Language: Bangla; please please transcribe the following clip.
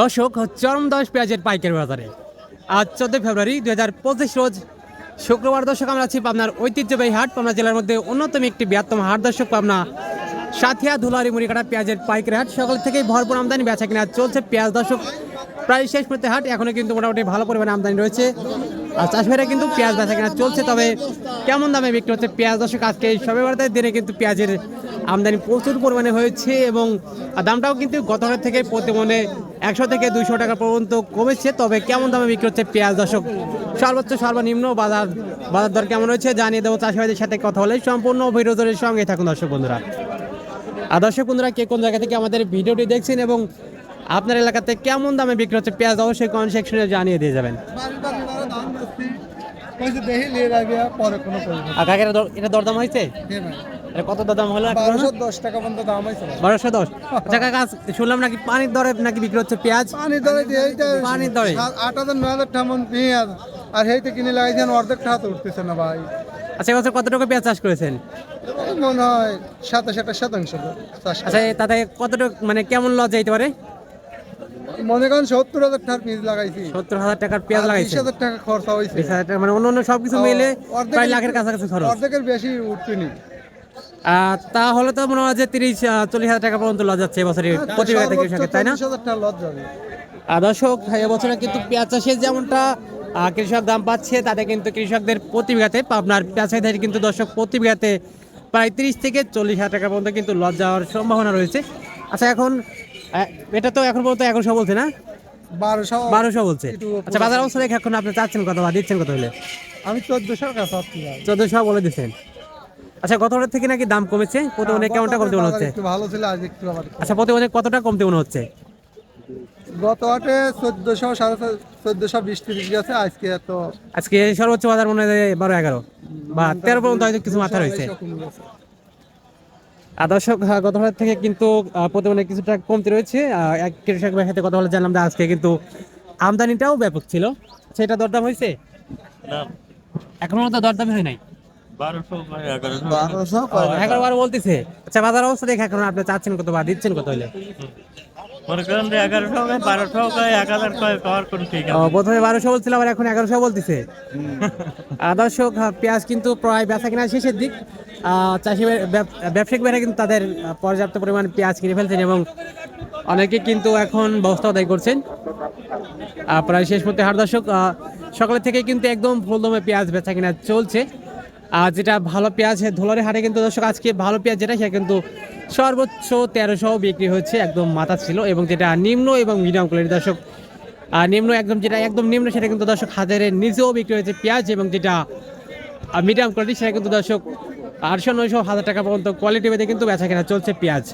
দর্শক, চরম দশ পেঁয়াজের পাইকারি বাজারে। আজ চোদ্দ ফেব্রুয়ারি দুই হাজার পঁচিশ রোজ শুক্রবার দর্শক, আমরা আছি পাবনার ঐতিহ্যবাহী হাট। পাবনা জেলার মধ্যে অন্যতম একটি বৃহত্তম হাট দর্শক, পাবনা সাথিয়া ধুলারি মুড়িকাটা পেঁয়াজের পাইকারি হাট। সকাল থেকেই ভরপুর আমদানি বেচা কিনা চলছে পেঁয়াজ দর্শক। প্রায় শেষ করতে হাট এখনও কিন্তু মোটামুটি ভালো পরিমাণে আমদানি রয়েছে। আর চাষবাইরা কিন্তু পেঁয়াজ বেচা কিনা চলছে, তবে কেমন দামে বিক্রি হচ্ছে পেঁয়াজ? দর্শক, আজকে সবে বারতার দিনে কিন্তু পেঁয়াজের আমদানি প্রচুর পরিমাণে হয়েছে এবং দামটাও কিন্তু গত হাটের থেকে প্রতি মনে একশো থেকে দুইশো টাকা পর্যন্ত কমেছে, তবে কেমন দামে বিক্রি হচ্ছে পেঁয়াজ? দর্শক, সর্বোচ্চ, সর্বনিম্ন বাজার বাজার দর কেমন রয়েছে জানিয়ে দেবো চাষিবাদের সাথে কথা বলে। সম্পূর্ণ ভিডিওদের সঙ্গে থাকুন দর্শক বন্ধুরা। আর দর্শক বন্ধুরা, কে কোন জায়গা থেকে আমাদের ভিডিওটি দেখছেন এবং আপনার এলাকাতে কেমন দামে বিক্রি হচ্ছে পেঁয়াজ, অবশ্যই কমেন্ট সেকশনে জানিয়ে দিয়ে যাবেন। দেখি লিয়ে যাবে পরে কোনো প্রয়োজন আর কাকের এটা দরদাম হয়েছে? এটা কত দরদাম হলো বারোশো দশ টাকা পর্যন্ত দাম হয়েছে বারোশো দশ? আচ্ছা কাকা শুনলাম নাকি পানির দরে নাকি বিক্রি হচ্ছে পেঁয়াজ? পানির দরে এইটা পানির দরে? আট হাজার নয় হাজার টাকা মন পেঁয়াজ আর সেইটা কিনে লাগাইছেন অর্ধেক টাকা উঠতেছে না ভাই। আচ্ছা এবছর কত টাকা পেঁয়াজ চাষ করেছেন? মনে হয় সাতাশ আঠাশ শতাংশ আচ্ছা তাতে কতটুকু মানে কেমন লজ যাইতে পারে? মনে করেন সত্তর হাজার টাকার লাগাইছি। সত্তর হাজার টাকার পেঁয়াজ আর বিশ হাজার টাকা খরচা হয়েছে বিশ হাজার টাকা মানে অন্য অন্য সবকিছু মিলে প্রায় লাখের কাছাকাছি খরচ। অর্ধেকের বেশি উঠতেনি তাহলে তো মনে হয় যে তিরিশ চল্লিশ হাজার টাকা পর্যন্ত লজ যাচ্ছে এবছরে প্রতি বিঘা থেকে কৃষকের, তাই না? দর্শক এবছরে কিন্তু পেঁয়াজ চাষের যেমনটা কৃষক দাম পাচ্ছে তাতে কিন্তু কৃষকদের প্রতি বিঘাতে আপনার পেঁয়াজ চাহিদা কিন্তু দর্শক প্রতি বিঘাতে প্রায় তিরিশ থেকে চল্লিশ হাজার টাকা পর্যন্ত কিন্তু লজ যাওয়ার সম্ভাবনা রয়েছে। আচ্ছা এখন এটা তো এখন পর্যন্ত এগারোশো বলছে না? বারোশো বারোশো বলছে। আচ্ছা বাজার অবস্থা দেখে এখন আপনি চাচ্ছেন কত বা দিচ্ছেন কত হলে? আমি চোদ্দশো কাছে। চোদ্দশো বলে দিচ্ছেন। আচ্ছা গত হাটের থেকে নাকি দাম কমেছে? প্রতি অনেক কেমনটা কমতে মনে হচ্ছে? ভালো ছিল আজ একটু আচ্ছা প্রতি অনেক কতটা কমতে মনে হচ্ছে? গত হাটে চোদ্দশো সাড়ে চোদ্দশো বিশ তিরিশ গেছে আজকে এত আজকে সর্বোচ্চ বাজার মনে হয় বারো এগারো বা তেরো পর্যন্ত হয়তো কিছু মাথা রয়েছে। দর্শক আহ, গত থেকে কিন্তু প্রতিমানে কিছুটা কমতে রয়েছে। আহ, এক কৃষক ভাইয়ের সাথে কথা বলে জানলাম যে আজকে কিন্তু আমদানিটাও ব্যাপক ছিল। সেটা দরদাম হয়েছে? এখনও তো দরদাম হয় নাই? বারোশো ও, এগারো বারো বলতেছে। আচ্ছা বাজার অবস্থা দেখে এখন আপনি চাচ্ছেন কত বা দিচ্ছেন কত হলে করেন যে এগারোশো কয় বারোশো কয় এক হাজার কয় পাওয়ার কোন ঠিক ও, প্রথমে বারোশো বলছিল আবার এখন এগারোশো বলতেছে। দর্শক পেঁয়াজ কিন্তু প্রায় বেচা কিনা শেষের দিক। চাষি ব্যবসায়িক কিন্তু তাদের পর্যাপ্ত পরিমাণ পেঁয়াজ কিনে ফেলছেন এবং অনেকে কিন্তু এখন বস্তা আদায় করছেন। প্রায় শেষ মধ্যে হাট দর্শক আহ, সকালে থেকে কিন্তু একদম ফুলদমে পেঁয়াজ বেচা কিনা চলছে। আর যেটা ভালো পেঁয়াজ ধোলারে হাটে কিন্তু দর্শক আজকে ভালো পেঁয়াজ যেটা, সেটা কিন্তু সর্বোচ্চ তেরোশো বিক্রি হচ্ছে, একদম মাথা ছিল এবং যেটা নিম্ন এবং মিডিয়াম কোয়ালিটির দর্শক আর নিম্ন একদম যেটা একদম নিম্ন, সেটা কিন্তু দর্শক হাজারের নিচেও বিক্রি হয়েছে পেঁয়াজ এবং যেটা মিডিয়াম কোয়ালিটি সেটা কিন্তু দর্শক আটশো নয়শো হাজার টাকা পর্যন্ত কোয়ালিটি বেঁধে কিন্তু বেচা কেনা চলছে পেঁয়াজ।